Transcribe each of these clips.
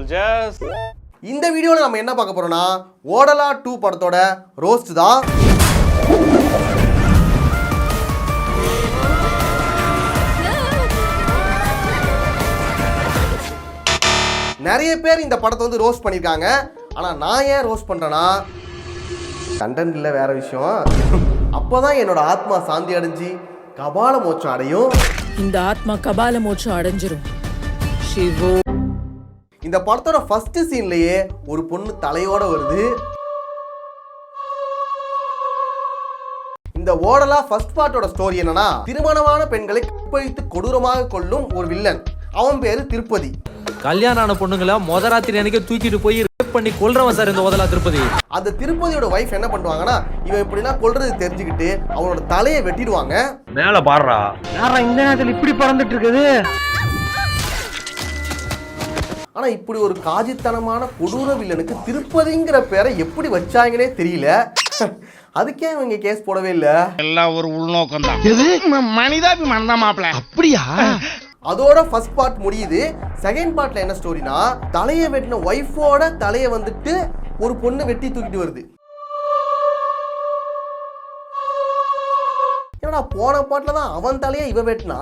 soldiers. இந்த வீடியோவில் நம்ம என்ன பார்க்க போறோம்னா ஓடலா டூ படத்தோட ரோஸ்ட் தான். நிறைய பேர் இந்த படத்தை வந்து ரோஸ்ட் பண்ணியிருக்காங்க. ஆனால் நான் ஏன் ரோஸ்ட் பண்ணுறேன்னா கண்டென்ட் இல்லை வேற விஷயம். அப்போதான் என்னோட ஆத்மா சாந்தி அடைஞ்சு கபால மோட்சம் அடையும். இந்த ஆத்மா கபால மோட்சம் அடைஞ்சிரும். சிவோ இந்த படத்தோட ஃபர்ஸ்ட் சீன்லயே ஒரு பொண்ணு தலையோட வருது. இந்த ஓடலா ஃபர்ஸ்ட் பார்ட்டோட ஸ்டோரி என்னன்னா திருமணமான பெண்களை கற்பழித்து கொடூரமாக கொல்லும் ஒரு வில்லன் அவன் பேரு திருப்பதி. கல்யாணம் ஆன பொண்ணுங்கள மொத ராத்திரி அன்னைக்கு தூக்கிட்டு போய் ரேப் பண்ணி கொல்றவன் சார் இந்த ஓதலா திருப்பதி. அந்த திருப்பதியோட ஒய்ஃப் என்ன பண்ணுவாங்கன்னா இவன் இப்படிலாம் கொல்றது தெரிஞ்சுக்கிட்டு அவனோட தலையை வெட்டிடுவாங்க. மேல பாடுறா. ஆனா இப்படி ஒரு காஜித்தனமான கொடூர வில்லனுக்கு திருப்பதிங்கிற பேரை எப்படி வச்சாங்கன்னே தெரியல. அதுக்கே இவங்க கேஸ் போடவே இல்லை. எல்லாம் ஒரு உள்நோக்கம் தான் மனிதாபிமானம் தான் மாப்பிள்ள. அப்படியா? அதோட ஃபர்ஸ்ட் பார்ட் முடியுது. செகண்ட் பார்ட்ல என்ன ஸ்டோரினா தலையை வெட்டின ஒய்ஃபோட தலையை வந்துட்டு ஒரு பொண்ணு வெட்டி தூக்கிட்டு வருது. என்னடா போன பாட்டில் தான் அவன் தலையை இவ வெட்டினா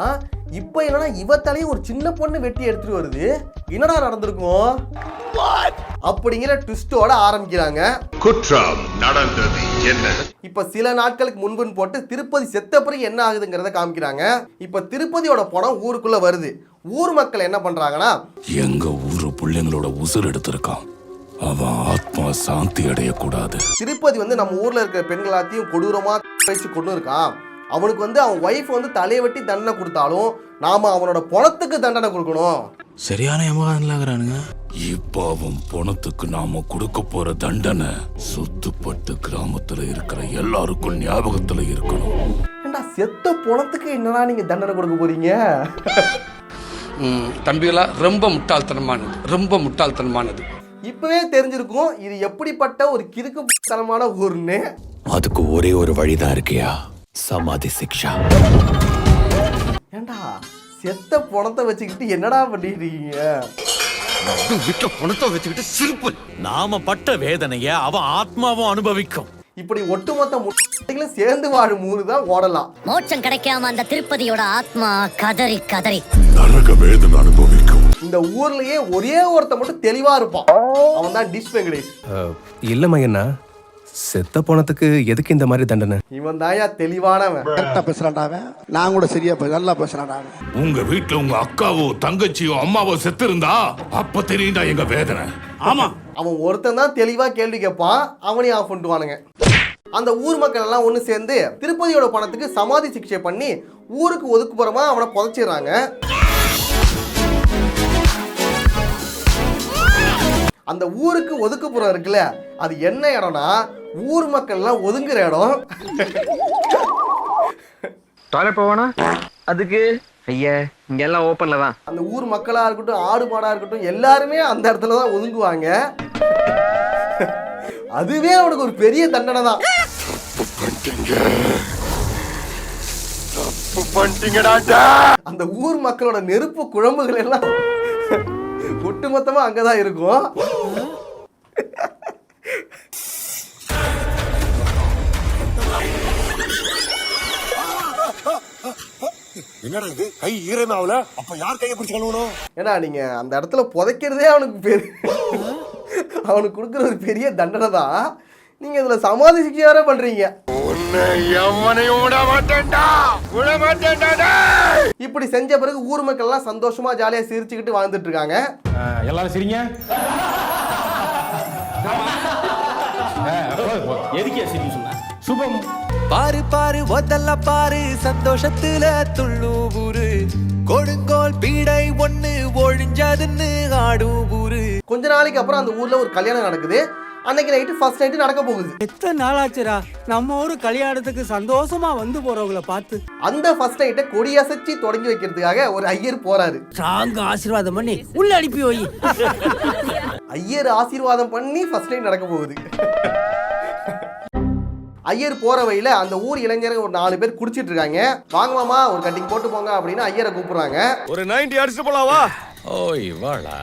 இப்போ என்னன்னா இவ தலையை ஒரு சின்ன பொண்ணு வெட்டி எடுத்துட்டு வருது. என்னடா நடந்திருக்கும்? அப்படிங்கிற ட்விஸ்டோட ஆரம்பிக்கிறாங்க. குற்றம் நடந்தது. என்ன இப்ப சில நாட்களுக்கு முன்புன்னு போட்டு திருப்பதி செத்த பிறகு என்ன ஆகுதுங்கிறத காமிக்கிறாங்க. இப்ப திருப்பதியோட படம் ஊருக்குள்ள வருது. ஊர் மக்கள் என்ன பண்றாங்கன்னா எங்க ஊரு பிள்ளைங்களோட உசுர் எடுத்திருக்கான். அவன் ஆத்மா சாந்தி அடையக்கூடாது. திருப்பதி வந்து நம்ம ஊர்ல இருக்கிற பெண்கள் எல்லாத்தையும் கொடூரமா வச்சு கொண்டு இருக்கான் அவனுக்கு வந்து அவன் ஒய்ஃப் வந்து தலையை வெட்டி தண்டனை கொடுத்தாலும் நாம அவனோட பணத்துக்கு தண்டனை கொடுக்கணும். சரியான ஏமாறானுங்க இப்ப அவன் பணத்துக்கு நாம கொடுக்க போற தண்டனை சொத்துப்பட்டு கிராமத்துல இருக்கிற எல்லாருக்கும் ஞாபகத்துல இருக்கணும். ஏண்டா செத்த பணத்துக்கு என்னடா நீங்க தண்டனை கொடுக்க போறீங்க? ம், தம்பிகளா ரொம்ப முட்டாள்தனமானது ரொம்ப முட்டாள்தனமானது. இப்பவே தெரிஞ்சிருக்கும் இது எப்படிப்பட்ட ஒரு கிறுக்கு தனமான ஊர்னு அதுக்கு ஒரே ஒரு வழிதான் இருக்கியா? சமாதி சிக்ஷா. ஏண்டா செத்த பணத்தை வச்சுக்கிட்டு என்னடா விட்ட பணத்தை வச்சுக்கிட்டு சிரிப்பு. நாம பட்ட வேதனைய அவன் ஆத்மாவும் அனுபவிக்கும். இப்படி ஒட்டுமொத்த முட்டைகளும் சேர்ந்து வாழும் ஊரு தான் ஓடலாம். மோட்சம் கிடைக்காம அந்த திருப்பதியோட ஆத்மா கதறி கதறி. நரக வேதனை அனுபவிக்கும். இந்த ஊர்லயே ஒரே ஒருத்த மட்டும் தெளிவா இருப்பான். அவன் தான் டிஷ் வெங்கடேஷ். இல்ல மையண்ணா. செத்த போனதுக்கு எதுக்கு இந்த மாதிரி தண்டனை? இவன் தாயா தெளிவானவன். கரெக்டா பேசுறான்டா அவன். நான் கூட சரியா நல்லா பேசுறான்டா அவன். உங்க வீட்டுல உங்க அக்காவோ தங்கச்சியோ அம்மாவோ செத்து இருந்தா அப்ப தெரியுதா எங்க வேதனை. ஆமா. அவன் ஒருத்தன் தான் தெளிவா கேள்வி கேட்பான் அவனையும் ஆஃப் பண்ணிட்டுவானுங்க அந்த ஊர் மக்கள் எல்லாம் ஒன்று சேர்ந்து திருப்பதியோட பணத்துக்கு சமாதி சிகிச்சை பண்ணி ஊருக்கு ஒதுக்குப்புறமா அவனை புதைச்சிடுறாங்க. அந்த ஊருக்கு ஒதுக்குப்புறம் இருக்குல்ல அது என்ன இடம்னா ஊர் மக்கள் எல்லாம் ஒதுங்குற இடம். டாய்லெட் போவானா? அதுக்கு? ஐயா இங்க எல்லாம் ஓப்பன்ல தான். அந்த ஊர் மக்களா இருக்கட்டும் ஆடு மாடா இருக்கட்டும் எல்லாருமே அந்த இடத்துல தான் ஒதுங்குவாங்க. அதுவே அவனுக்கு ஒரு பெரிய தண்டனை தான். அந்த ஊர் மக்களோட நெருப்பு குழம்புகள் எல்லாம் ஒட்டுமொத்தமா அங்கதான் இருக்கும். என்னடா இது? கை ஈரமாவல அப்ப யார் கையை பிடிச்சு கழுவணும்? ஏன்னா நீங்க அந்த இடத்துல புதைக்கிறதே அவனுக்கு பெரிய அவனுக்கு கொடுக்குற ஒரு பெரிய தண்டனை தான். நீங்க இதுல சமாதி சிகிச்சை வேற பண்றீங்க. இப்படி செஞ்ச பிறகு ஊர் மக்கள் எல்லாம் சந்தோஷமா ஜாலியா சிரிச்சுக்கிட்டு வாழ்ந்துட்டு இருக்காங்க. எல்லாரும் சிரிங்க. எதுக்கே சிரிக்க சொன்ன? சுபம் பாரு பாரு ஒதல்ல பாரு. சந்தோஷத்துல துள்ளு ஊரு. கொடுங்கோல் பீடை ஒண்ணு ஒழிஞ்சதுன்னு ஆடும் ஊரு. கொஞ்ச நாளைக்கு அப்புறம் அந்த ஊர்ல ஒரு கல்யாணம் நடக்குது. அன்னைக்கு நைட்டு ஃபர்ஸ்ட் நைட்டு நடக்க போகுது. எத்தனை நாளாச்சுரா நம்ம ஊரு கல்யாணத்துக்கு சந்தோஷமா வந்து போறவங்கள பார்த்து. அந்த ஃபர்ஸ்ட் நைட்டை கொடியசைச்சு தொடங்கி வைக்கிறதுக்காக ஒரு ஐயர் போறாரு. சாங்க ஆசீர்வாதம் பண்ணி உள்ள அனுப்பி வை. ஐயர் ஆசீர்வாதம் பண்ணி ஃபர்ஸ்ட் நைட் நடக்க போகுது. ஐயர் போற வழியில அந்த ஊர் இளைஞர்கள் ஒரு நாலு பேர் குடிச்சிட்டு இருக்காங்க. வாங்க மாமா ஒரு கட்டிங் போட்டு போங்க அப்படின்னு ஐயரை கூப்பிடுறாங்க. ஒரு நைன்டி அடிச்சு போலாவா? ஓய் வாடா.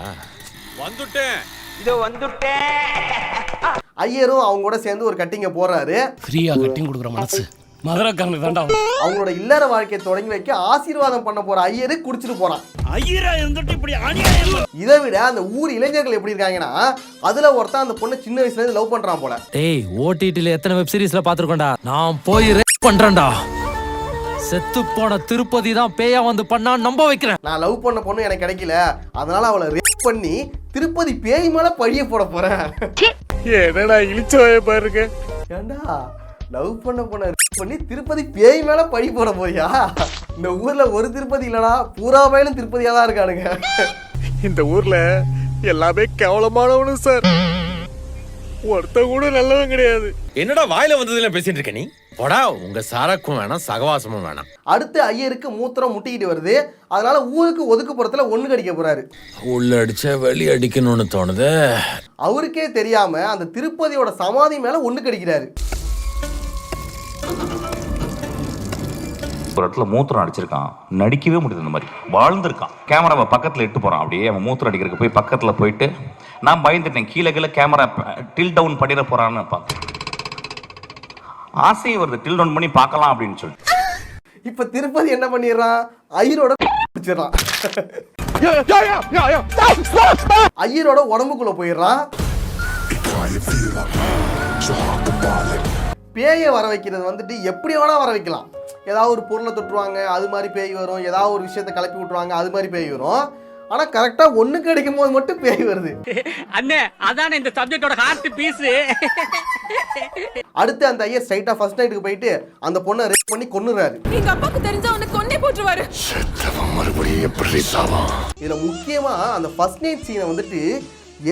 ஐயரும் அவங்க கூட சேர்ந்து ஒரு கட்டிங்க போடுறாரு ஃப்ரீயா கட்டிங் கொடுக்குற மனசு. மதுரக்காரனுக்கு தாண்டா அவங்களோட இல்லற வாழ்க்கையை தொடங்கி வைக்க ஆசீர்வாதம் பண்ண போற ஐயரு குடிச்சிட்டு போறான். ஐயரா இருந்துட்டு இப்படி அநியாயம் இதை விட அந்த ஊர் இளைஞர்கள் எப்படி இருக்காங்கன்னா அதுல ஒருத்தன் அந்த பொண்ணை சின்ன வயசுல இருந்து லவ் பண்றான் போல. டேய் ஓடிடில எத்தனை வெப் சீரிஸ்ல பாத்துருக்கோம்டா நான் போய் ரேப் பண்றேன்டா. செத்து போன திருப்பதி தான் பேயா வந்து பண்ணா நம்ப வைக்கிறேன். நான் லவ் பண்ண பொண்ணு எனக்கு கிடைக்கல. அதனால அவளை ரேப் பண்ணி திருப்பதி பேய் மேல பழிய போட போறேன். என்னடா இழிச்சவாய பாருங்க ஏண்டா லவ் பண்ண பொண்ணை பண்ணி திருப்பதி பேய் மேல பழி போட போறியா? இந்த ஊர்ல ஒரு திருப்பதி இல்லடா பூரா பயிலும் திருப்பதியா தான் இருக்கானுங்க. இந்த ஊர்ல எல்லாமே கேவலமானவனும் சார். ஒருத்தன் கூட நல்லவன் கிடையாது. என்னடா வாயில வந்ததுல பேசிட்டு இருக்க நீ? போடா உங்க சரக்கும் வேணாம் சகவாசமும் வேணாம். அடுத்து ஐயருக்கு மூத்திரம் முட்டிக்கிட்டு வருது. அதனால ஊருக்கு ஒதுக்குப்புறத்துல ஒண்ணு கடிக்க போறாரு. உள்ள அடிச்சா வெளிய அடிக்கணும்னு தோணுது. அவருக்கே தெரியாம அந்த திருப்பதியோட சமாதி மேல ஒண்ணு கடிக்கிறாரு ஒரு இடத்துல மூத்திரம் அடிச்சிருக்கான். நடிக்கவே முடியுது இந்த மாதிரி. வாழ்ந்திருக்கான். கேமராவை பக்கத்தில் இட்டு போகிறான் அப்படியே அவன் மூத்திரம் அடிக்கிறதுக்கு போய் பக்கத்தில் போயிட்டு நான் பயந்துட்டேன். கீழே கீழே கேமரா டில் டவுன் பண்ணிட போகிறான்னு பார்த்தேன். ஆசை வருது. டில் டவுன் பண்ணி பார்க்கலாம் அப்படின்னு சொல்லிட்டு இப்ப திருப்பதி என்ன பண்ணிடுறான் ஐயரோட பிடிச்சிடறான் ஐயரோட உடம்புக்குள்ள போயிடுறான் பேயை வர வைக்கிறது வந்துட்டு எப்படி வேணா வர வைக்கலாம். ஏதாவது ஒரு பொருளை தொட்டுருவாங்க அது மாதிரி பேய் வரும் ஏதாவது ஒரு விஷயத்தை கிளப்பி விட்டுருவாங்க அது மாதிரி பேய் வரும். ஆனா கரெக்டா ஒண்ணுக்கு அடிக்கும் போது மட்டும் பேய் வருது. அண்ணே அதானே இந்த சப்ஜெக்டோட ஹார்ட் பீஸ் அடுத்து அந்த ஐயர் ஸ்ட்ரைட்டா ஃபர்ஸ்ட் நைட்டுக்கு போயிட்டு அந்த பொண்ணை ரேப் பண்ணி கொன்னுறாரு. எங்க அப்பாக்கு தெரிஞ்சா அவனை கொன்னே போட்டுருவாரு. மறுபடியும் எப்படி சாவான்? இதுல முக்கியமா அந்த ஃபர்ஸ்ட் நைட் சீனை வந்துட்டு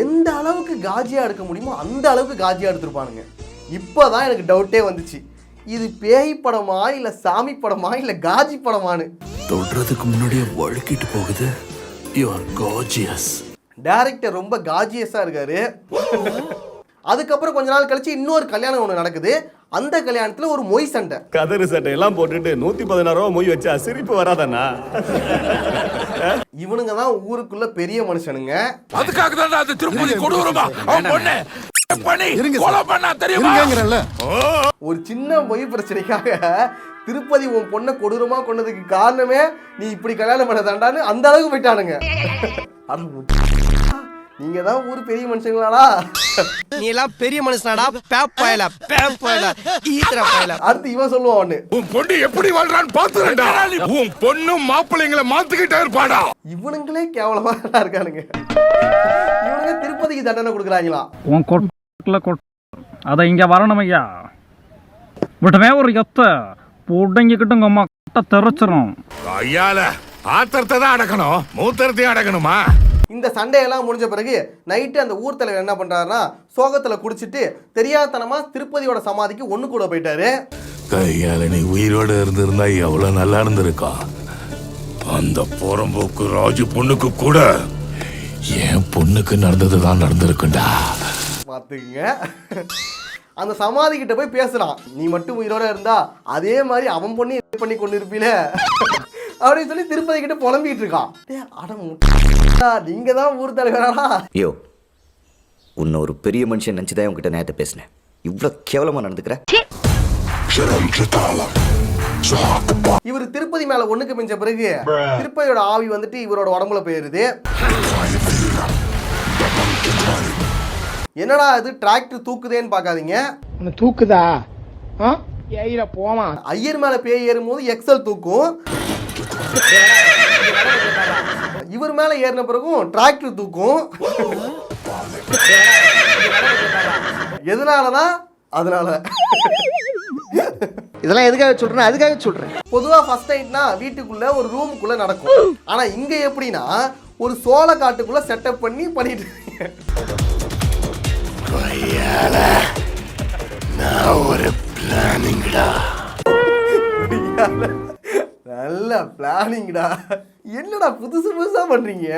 எந்த அளவுக்கு காஜியா எடுக்க முடியுமோ அந்த அளவுக்கு காஜியா எடுத்திருப்பானுங்க. இப்போதான் எனக்கு டவுட்டே வந்துச்சு. இது பேய் படமா இல்ல சாமி படமா இல்ல காஜி படமான்னு தொடுறதுக்கு முன்னாடியே வழுக்கிட்டு போகுது. யூ ஆர் காஜியஸ் டேரக்டர் ரொம்ப காஜியஸா இருக்காரு. அதுக்கப்புறம் கொஞ்ச நாள் கழிச்சு இன்னொரு கல்யாணம் ஒன்று நடக்குது. அந்த கல்யாணத்துல ஒரு மொய் சண்டை. கதறு சட்டை எல்லாம் போட்டுட்டு நூத்தி பதினாறு ரூபா மொய் வச்சா சிரிப்பு வராதாண்ணா? இவனுங்க தான் ஊருக்குள்ள பெரிய மனுஷனுங்க. அதுக்காக தான் அது திருப்பதி கொடூரமா? அவன் பொண்ணு. பண்ணி. கொலை பண்ணா தெரியுமா? ஒரு சின்ன பொய் பிரச்சனைக்காக திருப்பதி உன் பொண்ணை கொடூரமா கொண்டதுக்கு காரணமே நீ இப்படி கல்யாணம் பண்ண தாண்டான்னு அந்த அளவுக்கு போயிட்டானுங்க. நீங்க தான் ஊர் பெரிய மனுஷங்களாடா. நீ எல்லாம் பெரிய மனுஷனாடா. பேப்பாயல பேப்பாயல ஈத்திர பாயல. அடுத்து இவன் சொல்லுவான் ஒண்ணு. உன் பொண்ணு எப்படி வாழ்றான்னு பாத்துறேன்டா உன் பொண்ணும் மாப்பிள்ளைங்களை மாத்துக்கிட்டே இருப்பாடா. இவனுங்களே கேவலமா இருக்கானுங்க. இவனுங்க திருப்பதிக்கு தண்டனை கொடுக்குறாங்களா? உன் கொட்டில் கொட் அதை இங்க வரணும் ஐயா. விட்டமே ஒரு எத்த. புடங்கிக்கிட்டு உங்க அம்மா கட்ட தெரிச்சிரும் ஐயால ஆத்திரத்தை தான் அடக்கணும். மூத்திரத்தையும் அடக்கணுமா? இந்த சண்டையெல்லாம் முடிஞ்ச பிறகு நைட்டு அந்த ஊர் தலைவர் என்ன பண்றாருன்னா சோகத்துல குடிச்சிட்டு தெரியாதனமா திருப்பதியோட சமாதிக்கு ஒண்ணு கூட போயிட்டாரு. கையால நீ உயிரோட இருந்திருந்தா எவ்வளவு நல்லா இருந்திருக்கா அந்த புறம்போக்கு ராஜு பொண்ணுக்கு கூட என் பொண்ணுக்கு நடந்தது தான் நடந்திருக்குண்டா. பார்த்துக்குங்க அந்த சமாதி கிட்ட போய் பேசுறான். நீ மட்டும் உயிரோட இருந்தா அதே மாதிரி அவன் பொண்ணு பண்ணி கொண்டு இருப்பீல அப்படின்னு சொல்லி திருப்பதி கிட்ட புலம்பிட்டு இருக்கான். அட நீங்க தான் ஊர் தலைவராடா. யோ உன்னை ஒரு பெரிய மனுஷன் நினச்சிதான் உங்ககிட்ட நேரத்தை பேசினேன். இவ்வளோ கேவலமாக நடந்துக்கிற? இவர் திருப்பதி மேல ஒண்ணுக்கு மிஞ்ச பிறகு திருப்பதியோட ஆவி வந்துட்டு இவரோட உடம்புல போயிருது. என்னடா இது? டிராக்டர் தூக்குதேன்னு பார்க்காதீங்க. தூக்குதா? போமா ஐயர் மேல பேய் ஏறும்போது எக்ஸல் தூக்கும். இவர் மேல ஏறின பிறகும் டிராக்டர் தூக்கும். எதனாலதான் அதனால. இதெல்லாம் எதுக்காக சொல்கிறேன் அதுக்காக சொல்கிறேன் பொதுவா ஃபர்ஸ்ட் நைட்னா வீட்டுக்குள்ள ஒரு ரூமுக்குள்ள நடக்கும். ஆனா இங்க எப்படின்னா ஒரு சோள காட்டுக்குள்ள செட்டப் பண்ணி பண்ணிட்டு இருக்கீங்க. ஒரு பிளானிங்டா. நல்ல பிளானிங்டா. என்னடா புதுசு புதுசா பண்றீங்க?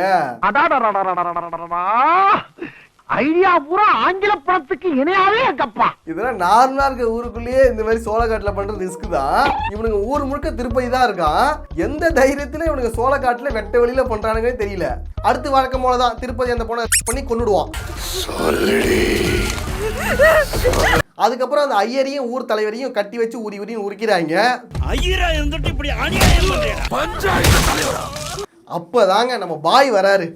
ஐடியா பூரா ஆங்கில படத்துக்கு இணையாவே இருக்கப்பா இதெல்லாம் நார்மலா இருக்க ஊருக்குள்ளேயே இந்த மாதிரி சோளக்காட்டுல பண்ற ரிஸ்க் தான். இவனுங்க ஊர் முழுக்க திருப்பதி தான் இருக்கான். எந்த தைரியத்துல இவனுங்க சோளக்காட்டுல வெட்ட வெளியில பண்றானுங்கன்னு தெரியல. அடுத்து வழக்கம் போலதான் திருப்பதி அந்த பொண்ணை பண்ணி கொன்னுடுவான். அதுக்கப்புறம் அந்த ஐயரையும் ஊர் தலைவரையும் கட்டி வச்சு உரி உரின்னு உரிக்கிறாங்க. ஐயரா இருந்துட்டு இப்படி அப்பதாங்க நம்ம பாய் வராரு.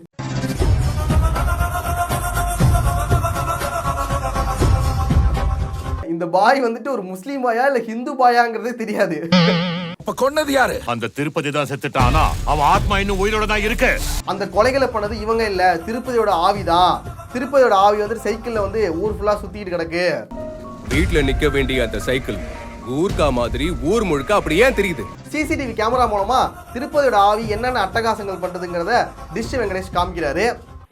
இந்த பாய் வந்துட்டு ஒரு முஸ்லீம் பாயா இல்ல ஹிந்து பாயாங்கிறதே தெரியாது. அப்ப கொன்னது யாரு? அந்த திருப்பதி தான் செத்துட்டானா? அவன் ஆத்மா இன்னும் உயிரோட தான் இருக்கு. அந்த கொலைகளை பண்ணது இவங்க இல்ல திருப்பதியோட ஆவிதான் திருப்பதியோட ஆவி வந்துட்டு சைக்கிள்ல வந்து ஊர் ஃபுல்லா சுத்திட்டு கிடக்கு. வீட்ல நிக்க வேண்டிய அந்த சைக்கிள் ஊர்கா மாதிரி ஊர் முழுக்க அப்படி ஏன் தெரியுது? சிசிடிவி கேமரா மூலமா திருப்பதியோட ஆவி என்னென்ன அட்டகாசங்கள் பண்றதுங்கிறத டிஷ் வெங்கடேஷ் காமிக்கிறாரு.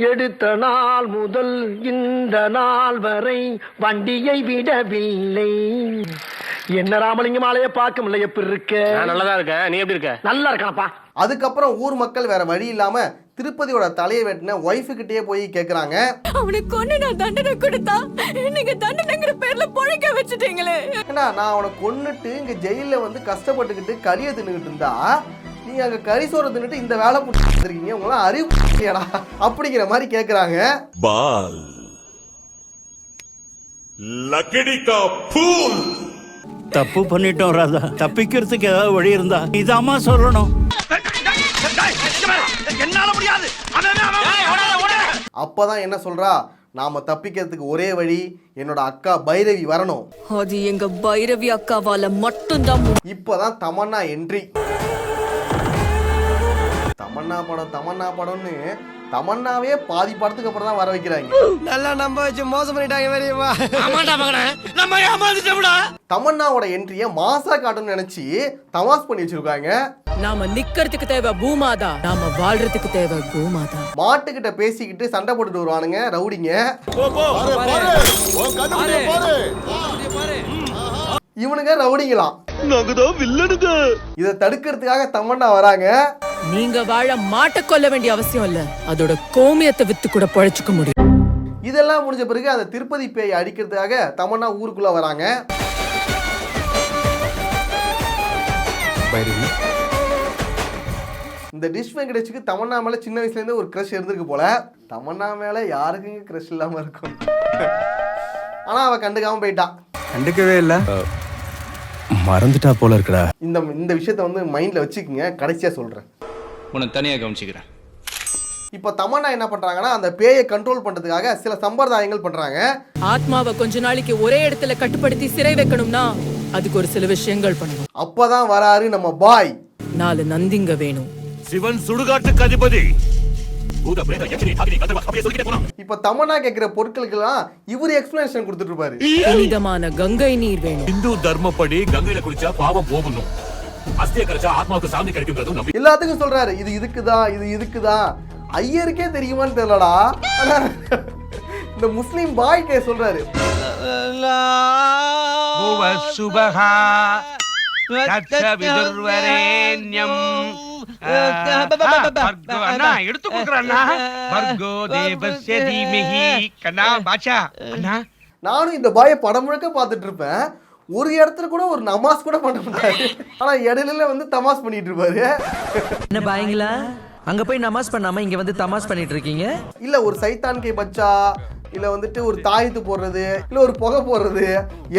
எடுத்த நாள் முதல் இந்த நாள் வரை வண்டியை விடவில்லை. என்ன ராமலிங்க மாலையை பார்க்க முடியல எப்படி இருக்க? நல்லதா இருக்க. நீ எப்படி இருக்க? நல்லா இருக்கானப்பா. அதுக்கப்புறம் ஊர் மக்கள் வேற வழி இல்லாம திருப்பதியோட தலையை வெட்டின ஒய்ஃபு கிட்டயே போய் கேக்குறாங்க. அவனுக்கு கொண்டு நான் தண்டனை கொடுத்தா நீங்க தண்டனைங்கிற பேர்ல பொழைக்க வச்சுட்டீங்களே. ஏன்னா நான் அவனை கொன்னுட்டு இங்க ஜெயில வந்து கஷ்டப்பட்டுக்கிட்டு கறியை தின்னுகிட்டு இருந்தா நீங்க அங்க கறி சோறு தின்னுட்டு இந்த வேலை இருக்கீங்க உங்களாம் அறிவு இல்லையாடா அப்படிங்கிற மாதிரி கேக்குறாங்க. பால். லக்கடி கா பூல். தப்பு பண்ணிட்டோம் ராதா. தப்பிக்கிறதுக்கு ஏதாவது வழி இருந்தா இதாம்மா சொல்லணும். அப்பதான் என்ன சொல்றா? நாம தப்பிக்கிறதுக்கு ஒரே வழி என்னோட அக்கா பைரவி வரணும். அது எங்க பைரவி அக்காவால மட்டும்தான். இப்பதான் தமன்னா என்ட்ரி தமன்னா படம் தமன்னா படம்னு தமன்னாவே பாதி படத்துக்கு அப்புறம் தான் வர வைக்கிறாங்க. நல்லா நம்ப வச்சு மோசம் பண்ணிட்டாங்க பெரியவா ஆமாடா மகனே. நம்ம ஏமாந்துட்டோம்டா தமன்னாவோட என்ட்ரியை மாசா காட்டணும்னு நினைச்சு தமாஸ் பண்ணி வச்சிருக்காங்க. நாம நிக்கிறதுக்கு தேவை பூமாதா நாம வாழ்றதுக்கு தேவை பூமாதா. மாட்டுக்கிட்ட பேசிக்கிட்டு சண்டை போட்டுட்டு வருவானுங்க ரவுடிங்க. இவனுங்க ரவுடிங்களாம். இதை தடுக்கிறதுக்காக தமன்னா வராங்க. நீங்க வாழ மாட்ட கொல்ல வேண்டிய அவசியம் இல்ல. அதோட கோமியத்தை வித்து கூட பழைச்சுக்க முடியும். இதெல்லாம் முடிஞ்ச பிறகு அந்த திருப்பதி பேயை அடிக்கிறதுக்காக தமன்னா ஊருக்குள்ள வராங்க. பைரவி. இந்த டிஷ் வெங்கடேஷுக்கு தமன்னா மேல சின்ன வயசுல இருந்தே ஒரு க்ரஷ் இருந்திருக்கு போல. தமன்னா மேல யாருக்குங்க க்ரஷ் இல்லாம இருக்கும்? ஆனா அவ கண்டுக்காம போயிட்டான் கண்டுக்கவே இல்ல. மறந்துட்டா போல இருக்குடா. இந்த இந்த விஷயத்த வந்து மைண்ட்ல வச்சுக்கோங்க கடைசியா சொல்றேன். உனக்கு தனியா கவனிச்சுக்கிறேன். இப்போ தமன்னா என்ன பண்றாங்கன்னா அந்த பேயை கண்ட்ரோல் பண்றதுக்காக சில சம்பிரதாயங்கள் பண்றாங்க. ஆத்மாவை கொஞ்ச நாளைக்கு ஒரே இடத்துல கட்டுப்படுத்தி சிறை வைக்கணும்னா அதுக்கு ஒரு சில விஷயங்கள் பண்ணணும். அப்பதான் வராரு நம்ம பாய். நாலு நந்திங்க வேணும். சிவன் சுடுகாட்டுக்கு அதிபதி. இப்போ தமன்னா கேட்கிற பொருட்களுக்கெல்லாம் இவர் எக்ஸ்பிளனேஷன் கொடுத்துட்டு இருப்பாரு புனிதமான கங்கை நீர் வேணும். இந்து தர்மப்படி கங்கையில குளிச்சா பாவம் போகணும் அஸ்திய கரைச்சா ஆத்மாவுக்கு சாந்தி கிடைக்குங்கிறதும் நம்பி. எல்லாத்துக்கும் சொல்றாரு இது இதுக்குதான் இது இதுக்குதான் ஐயருக்கே தெரியுமான்னு தெரியலடா. இந்த முஸ்லீம் பாய்க்கே சொல்றாரு. சுபகா எடுத்து நானும் இந்த பாயை படம் முழுக்க பார்த்துட்டு இருப்பேன் ஒரு இடத்துல கூட ஒரு நமாஸ் கூட பண்ண மாட்டாரு ஆனா இடையில வந்து தமாஸ் பண்ணிட்டு இருப்பாரு. என்ன பாயங்களா? அங்க போய் நமாஸ் பண்ணாம இங்க வந்து தமாஸ் பண்ணிட்டு இருக்கீங்க? இல்ல ஒரு சைத்தான் கை பச்சா இல்லை வந்துட்டு ஒரு தாயத்து போடுறது இல்லை ஒரு புகை போடுறது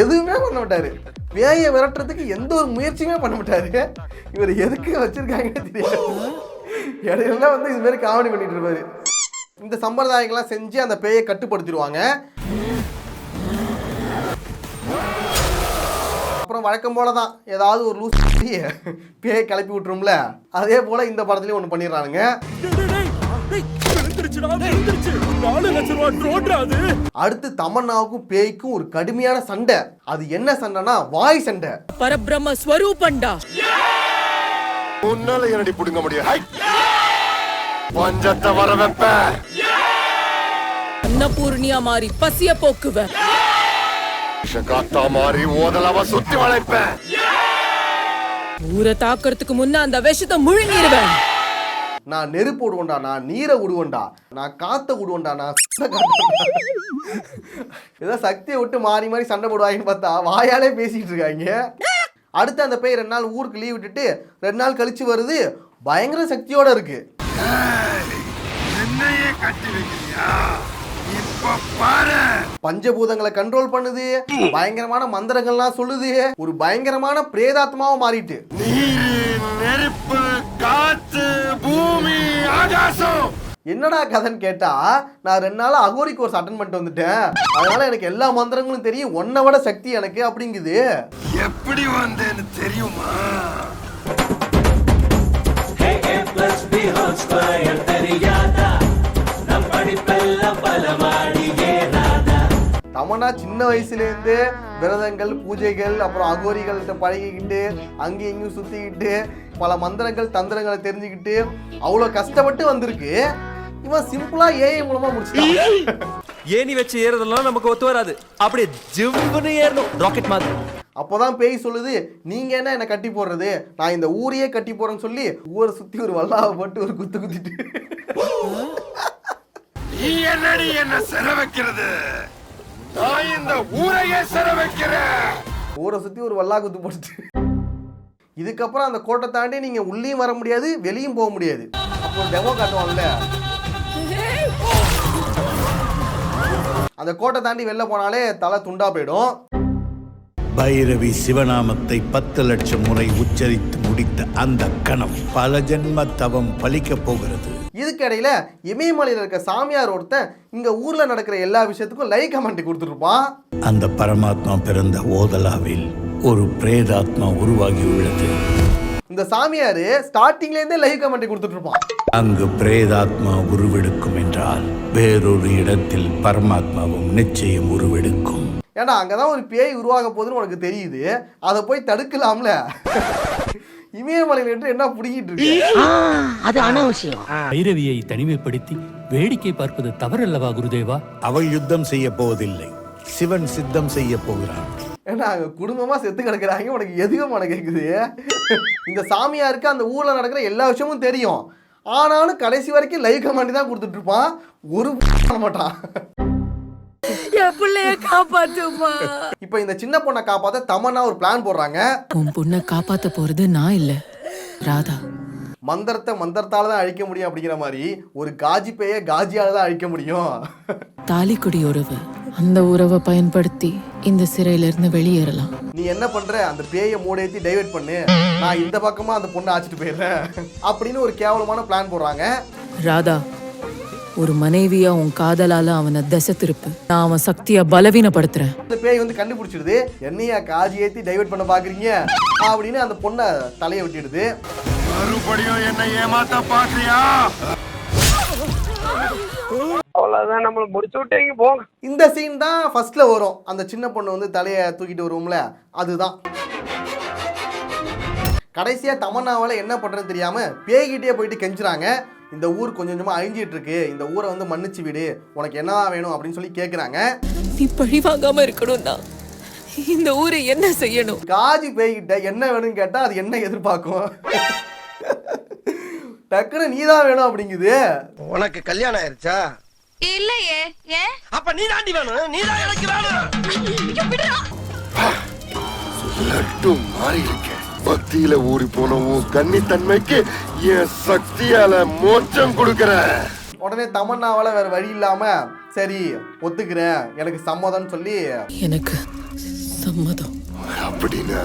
எதுவுமே பண்ண மாட்டாரு. வேயை விரட்டுறதுக்கு எந்த ஒரு முயற்சியுமே பண்ண மாட்டாரு. இவர் எதுக்கு வச்சிருக்காங்கன்னு தெரியாது. இடையில வந்து இது மாதிரி காமெடி பண்ணிட்டு இருப்பாரு. இந்த சம்பிரதாயங்கள்லாம் செஞ்சு அந்த பேயை கட்டுப்படுத்திடுவாங்க. அப்புறம் வழக்கம் போல தான் ஏதாவது ஒரு லூஸ் பேயை கிளப்பி விட்டுரும்ல. அதே போல இந்த படத்துலேயும் ஒன்று பண்ணிடுறானுங்க. அடுத்து தமன்னாவுக்கும் பேய்க்கும் ஒரு கடுமையான சண்டை. அது என்ன சண்டைனா வாய் சண்டை. பரபிரம்ம ஸ்வரூபண்டா உன்னால என்னடி புடுங்க முடியும்? ஹை! பஞ்சத்தை வர வைப்பேன் அன்னபூர்ணியா மாறி பசிய போக்குவ. காத்தா மாறி ஓதலாம சுத்தி வளைப்பேன் ஊரை தாக்குறதுக்கு முன்ன அந்த விஷத்தை முழுங்கிடுவேன் நான் நெருப்பு விடுவேன்டா நான் நீரை விடுவேன்டா நான் காத்த விடுவேன்டா நான் ஏதோ சக்தியை விட்டு மாறி மாறி சண்டை போடுவாங்கன்னு பார்த்தா வாயாலே பேசிட்டு இருக்காங்க அடுத்து அந்த பையன் ரெண்டு நாள் ஊருக்கு லீவ் விட்டுட்டு ரெண்டு நாள் கழிச்சு வருது பயங்கர சக்தியோட இருக்கு. பஞ்சபூதங்களை கண்ட்ரோல் பண்ணுது பயங்கரமான மந்திரங்கள்லாம் சொல்லுது ஒரு பயங்கரமான பிரேதாத்மாவும் மாறிட்டு. நெருப்பு காத்து பூமி ஆகாசம். என்னடா கதைன்னு கேட்டா நான் ரெண்டு நாள் அகோரி கோர்ஸ் அட்டன் பண்ணிட்டு வந்துட்டேன். அதனால எனக்கு எல்லா மந்திரங்களும் தெரியும். ஒன்னை விட சக்தி எனக்கு அப்படிங்குது. எப்படி வந்தேன்னு தெரியுமா? தமனா சின்ன வயசுலேருந்து விரதங்கள் பூஜைகள் அப்புறம் அகோரிகள்கிட்ட பழகிக்கிட்டு அங்கேயும் இங்கேயும் சுற்றிக்கிட்டு பல மந்திரங்கள் தந்திரங்களை தெரிஞ்சுக்கிட்டு அவ்வளோ கஷ்டப்பட்டு வந்திருக்கு. இவன் சிம்பிளாக ஏஐ மூலமாக முடிச்சிட்டான். ஏணி வச்சு ஏறதெல்லாம் நமக்கு ஒத்து வராது. அப்படியே ஜிவ்னு ஏறணும். ராக்கெட் மாதிரி. அப்போதான் பேய் சொல்லுது நீங்க என்ன என்ன கட்டி போடுறது? நான் இந்த ஊரையே கட்டி போறேன்னு சொல்லி ஊரை சுத்தி ஒரு வல்லாவை போட்டு ஒரு குத்து குத்திட்டு. நீ என்னடி என்ன சிற வைக்கிறது? நான் இந்த ஊரையே சிற வைக்கிறேன். ஊரை சுத்தி ஒரு வல்லா குத்து போட்டு இதுக்கப்புறம் அந்த கோட்டை தாண்டி நீங்க உள்ளேயும் வர முடியாது வெளியும் போக முடியாது. அப்போ டெமோ காட்டுவாங்கல்ல? அந்த கோட்டை தாண்டி வெளில போனாலே தலை துண்டா போயிடும். பைரவி சிவநாமத்தை பத்து லட்சம் முறை உச்சரித்து முடித்த அந்த கணம் பல ஜென்ம தவம் பலிக்கப் போகிறது. இதுக்கு இடையில இமயமலையில் இருக்க சாமியார் ஒருத்தன் இங்க ஊர்ல நடக்கிற எல்லா விஷயத்துக்கும் லைக் கமெண்ட் கொடுத்துருப்பான் அந்த பரமாத்மா பிறந்த ஓதலாவில் ஒரு பிரேதாத்மா உருவாகி உள்ளது. இந்த சாமியார் ஸ்டார்டிங்ல இருந்தே லைவ் கமெண்ட் கொடுத்துட்டு இருப்பான் அங்கு பிரேதாத்மா உருவெடுக்கும் என்றால் வேறொரு இடத்தில் பரமாத்மாவும் நிச்சயம் உருவெடுக்கும். ஏன்னா அங்கதான் ஒரு பேய் உருவாக போகுதுன்னு உனக்கு தெரியுது. அதை போய் தடுக்கலாம்ல? இமயமலையில இருந்து என்ன புடிக்கிட்டு இருக்கு? அது அனாவசியம். பைரவியை தனிமைப்படுத்தி வேடிக்கை பார்ப்பது தவறல்லவா குருதேவா? அவள் யுத்தம் செய்ய போவதில்லை. சிவன் சித்தம் செய்ய போகிறான். ஏன்னா அங்க குடும்பமா செத்து கிடக்குறாங்க? உனக்கு எதுவும் உனக்கு கேக்குது? இந்த சாமியாருக்கு அந்த ஊர்ல நடக்கிற எல்லா விஷயமும் தெரியும். ஆனாலும் கடைசி வரைக்கும் லைவ் கமெண்ட் தான் கொடுத்துட்டு இருப்பான் ஒரு பண்ண மாட்டான். இப்போ இந்த சின்ன பொண்ணை காப்பாத்த தமன்னா ஒரு பிளான் போடுறாங்க. உன் பொண்ணை காப்பாத்த போறது நான் இல்ல. ராதா. மந்திரத்தை மந்திரத்தால தான் அழிக்க முடியும் அப்படிங்கிற மாதிரி ஒரு காஜி பேயை காஜியால தான் அழிக்க முடியும். தாலிக்குடி உறவு. அந்த உறவை பயன்படுத்தி இந்த சிறையில இருந்து வெளியேறலாம். நீ என்ன பண்ற? அந்த பேயை மூடையத்தி டைவர்ட் பண்ணு. நான் இந்த பக்கமா அந்த பொண்ணை அழைச்சிட்டு போயிடுறேன். அப்படின்னு ஒரு கேவலமான பிளான் போடுறாங்க. ராதா ஒரு மனைவியா உன் காதலால அவனை திசை திருப்பு. நான் அவன் சக்திய பலவீனப்படுத்துறேன். அந்த பேய் வந்து கண்டுபிடிச்சிடுது. என்னையா காஜி ஏத்தி டைவர்ட் பண்ண பாக்குறீங்க? அப்படின்னு அந்த பொண்ணை தலையை விட்டுடுது. மறுபடியும் என்ன ஏமாத்த பாக்குறியா? அவ்வளவுதான் நம்மள முடிச்சு விட்டீங்க போங்க. இந்த சீன் தான் ஃபர்ஸ்ட்ல வரும். அந்த சின்ன பொண்ணு வந்து தலையை தூக்கிட்டு வருவோம்ல அதுதான். கடைசியா தமன்னாவால என்ன பண்றதுன்னு தெரியாம பேய்கிட்டே போயிட்டு கெஞ்சுறாங்க. இந்த ஊர் கொஞ்சம் கொஞ்சமா அழிஞ்சிட்டு இருக்கு. இந்த ஊரை வந்து மன்னிச்சு விடு. உனக்கு என்ன வேணும் அப்படின்னு சொல்லி கேக்குறாங்க. நீ பழி வாங்காம இருக்கணும்னா இந்த ஊரை என்ன செய்யணும்? காஜி பேய்கிட்ட என்ன வேணும்னு கேட்டா அது என்ன எதிர்பார்க்கும்? டக்குன்னு நீதான் வேணும் அப்படிங்குது. உனக்கு கல்யாணம் ஆயிருச்சா? இல்லையே ஏன் அப்ப நீ தாண்டி வேணும். நீ தான் எனக்கு வேணும் மாறி இருக்க. பக்தியில ஊறி போன உன் கன்னித்தன்மைக்கு என் சக்தியால மோட்சம் கொடுக்கறேன் உடனே தமன்னாவால வேற வழி இல்லாம சரி ஒத்துக்கிறேன். எனக்கு சம்மதம்னு சொல்லி. எனக்கு சம்மதம். அப்படின்னா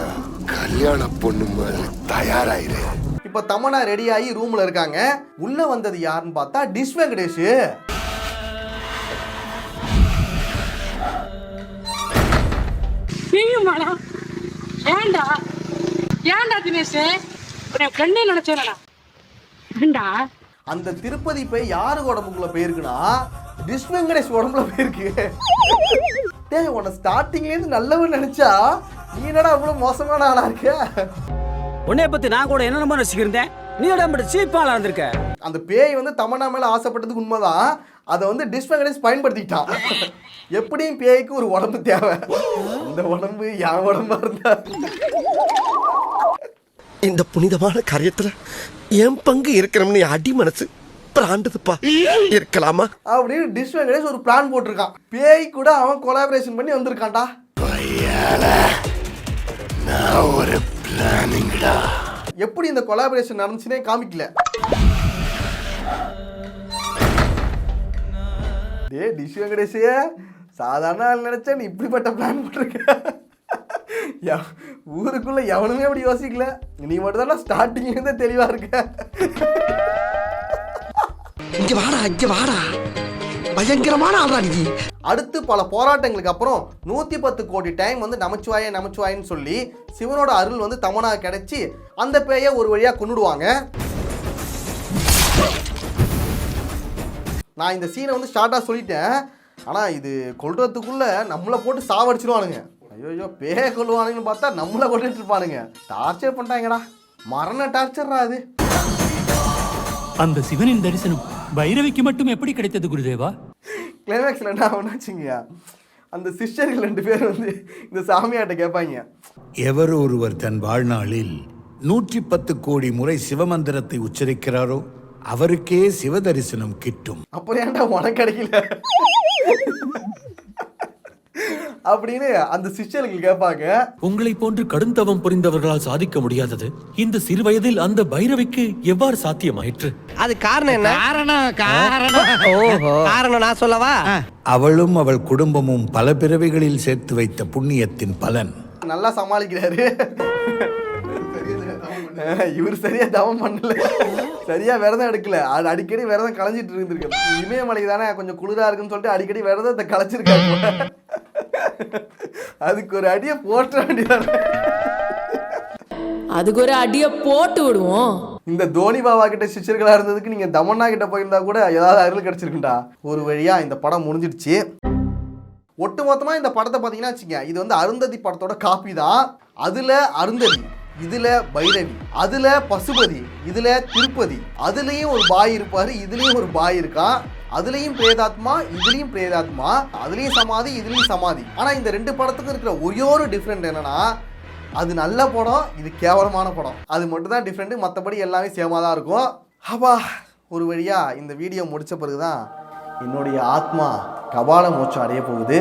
கல்யாண பொண்ணு மாதிரி தயாராயிரு. இப்போ தமன்னா ரெடி ஆகி ரூம்ல இருக்காங்க. உள்ள வந்தது யாருன்னு பார்த்தா டிஷ் வெங்கடேஷ். வேணாம் ஏன்டா? ஏன்டா தினேஷ்? என் ஃப்ரெண்டே நினைச்சேனடா. ஏன்டா? அந்த திருப்பதி போய் யாரு உடம்புக்குள்ள போயிருக்குன்னா டிஷ் வெங்கடேஷ் உடம்புல போயிருக்கு. டேய் உன்னை ஸ்டார்டிங்ல இருந்து நல்லவன் நினைச்சா நீ என்னடா அவ்வளவு மோசமான ஆளா இருக்க? உன்னைய பத்தி நான் கூட என்ன நம்ம ரசிக்கிறேன் நீ உடம்பு சீப்பாளா இருந்திருக்க? அந்த பேய் வந்து தமன்னா மேல ஆசைப்பட்டதுக்கு உண்மைதான். அதை வந்து டிஷ் வெங்கடேஷ் பயன்படுத்திக்கிட்டான். எப்படியும் பேய்க்கு ஒரு உடம்பு தேவை. அந்த உடம்பு என் உடம்பா இருந்தா. இந்த புனிதமான காரியத்துல என் பங்கு இருக்கிறோம்னு அடி மனசு பிராண்டுதுப்பா. இருக்கலாமா? அப்படின்னு டிஷ் வெங்கடேஷ் ஒரு பிளான் போட்டிருக்கான். பேய் கூட அவன் கொலாபரேஷன் பண்ணி வந்திருக்கான்டா. நான் ஒரு பிளானிங்கடா எப்படி இந்த கொலாபரேஷன் நடந்துச்சுனே காமிக்கல. டே டிஷ் வெங்கடேஷே சாதாரண ஆள் நினைச்சா நீ இப்படிப்பட்ட பிளான் போட்டிருக்க. யா- ஊருக்குள்ள எவனுமே அப்படி யோசிக்கல. நீ மட்டும் தான் ஸ்டார்டிங் இருந்தே தெளிவா இருக்க. இங்க வாடா இங்க வாடா. பயங்கரமான ஆளா நீ. அடுத்து பல போராட்டங்களுக்கு அப்புறம் நூற்றி பத்து கோடி டைம் வந்து நமச்சிவாயே நமச்சிவாயன்னு சொல்லி சிவனோட அருள் வந்து தமனாக கிடைச்சி அந்த பேயை ஒரு வழியாக கொண்டுடுவாங்க நான் இந்த சீனை வந்து ஸ்டார்ட்டாக சொல்லிட்டேன். ஆனால் இது கொல்றதுக்குள்ள நம்மளை போட்டு சாவடிச்சிருவானுங்க. ஐயோ பேய கொள்ளுவானுங்கன்னு பார்த்தா நம்மளை கொண்டுட்டு இருப்பானுங்க. டார்ச்சர் பண்ணிட்டாங்கடா. மரண டார்ச்சர்ரா அது. அந்த சிவனின் தரிசனம் பைரவிக்கு மட்டும் எப்படி கிடைத்தது குருதேவா? கிளைமேக்ஸில் என்ன ஆகுனாச்சுங்கய்யா அந்த சிஸ்டர்கள் ரெண்டு பேர் வந்து இந்த சாமியாட்ட கேட்பாங்க. எவர் ஒருவர் தன் வாழ்நாளில் நூற்றி பத்து கோடி முறை சிவமந்திரத்தை உச்சரிக்கிறாரோ அவருக்கே சிவ தரிசனம் கிட்டும். அப்புறம் ஏன்டா உனக்கு கிடைக்கல? அப்படின்னு அந்த சிஷ்யர்கள் கேட்பாங்க. உங்களை போன்று கடுந்தவம் புரிந்தவர்களால் சாதிக்க முடியாதது. இந்த சிறு வயதில் அந்த பைரவிக்கு எவ்வாறு சாத்தியமாயிற்று? அது காரணம் என்ன? காரணம் காரணம். ஓஹோ காரணம் நான் சொல்லவா? அவளும் அவள் குடும்பமும் பல பிறவிகளில் சேர்த்து வைத்த புண்ணியத்தின் பலன். நல்லா சமாளிக்கிறாரு. இவர் சரியா தவம் பண்ணல. சரியா விரதம் எடுக்கல. அது அடிக்கடி விரதம் களைஞ்சிட்டு இருந்திருக்கு. இமயமலை தானே கொஞ்சம் குளிரா இருக்குன்னு சொல்லிட்டு அடிக்கடி விரதத்தை களைச்சிருக்காரு போல. அதுக்கு ஒரு அடியை போட்ட வேண்டியதானே. அதுக்கு ஒரு அடிய போட்டு விடுவோம். இந்த தோனி பாபா கிட்ட சிஷ்யர்களா இருந்ததுக்கு நீங்க தமன்னா கிட்ட போயிருந்தா கூட ஏதாவது அருள் கிடைச்சிருக்குண்டா ஒரு வழியா இந்த படம் முடிஞ்சிடுச்சு. ஒட்டுமொத்தமா இந்த படத்தை பார்த்தீங்கன்னா வச்சுங்க இது வந்து அருந்ததி படத்தோட காப்பி தான். அதுல அருந்ததி. இதுல பைரவி அதுல பசுபதி இதுல திருப்பதி. அதுலயும் ஒரு பாய் இருப்பாரு இதுலயும் ஒரு பாய் இருக்கான் அதுலயும் பிரேதாத்மா இதுலயும் பிரேதாத்மா அதுலயும் சமாதி இதுலயும் சமாதி. ஆனா இந்த ரெண்டு படத்துக்கும் இருக்கிற ஒரே ஒரு டிஃப்ரெண்ட் என்னன்னா அது நல்ல படம் இது கேவலமான படம். அது மட்டும் தான் டிஃப்ரெண்ட்டு மற்றபடி எல்லாமே சேமாக தான் இருக்கும். அப்பா ஒரு வழியாக இந்த வீடியோ முடித்த பிறகு தான் என்னுடைய ஆத்மா கபால மூச்சம் அடைய போகுது.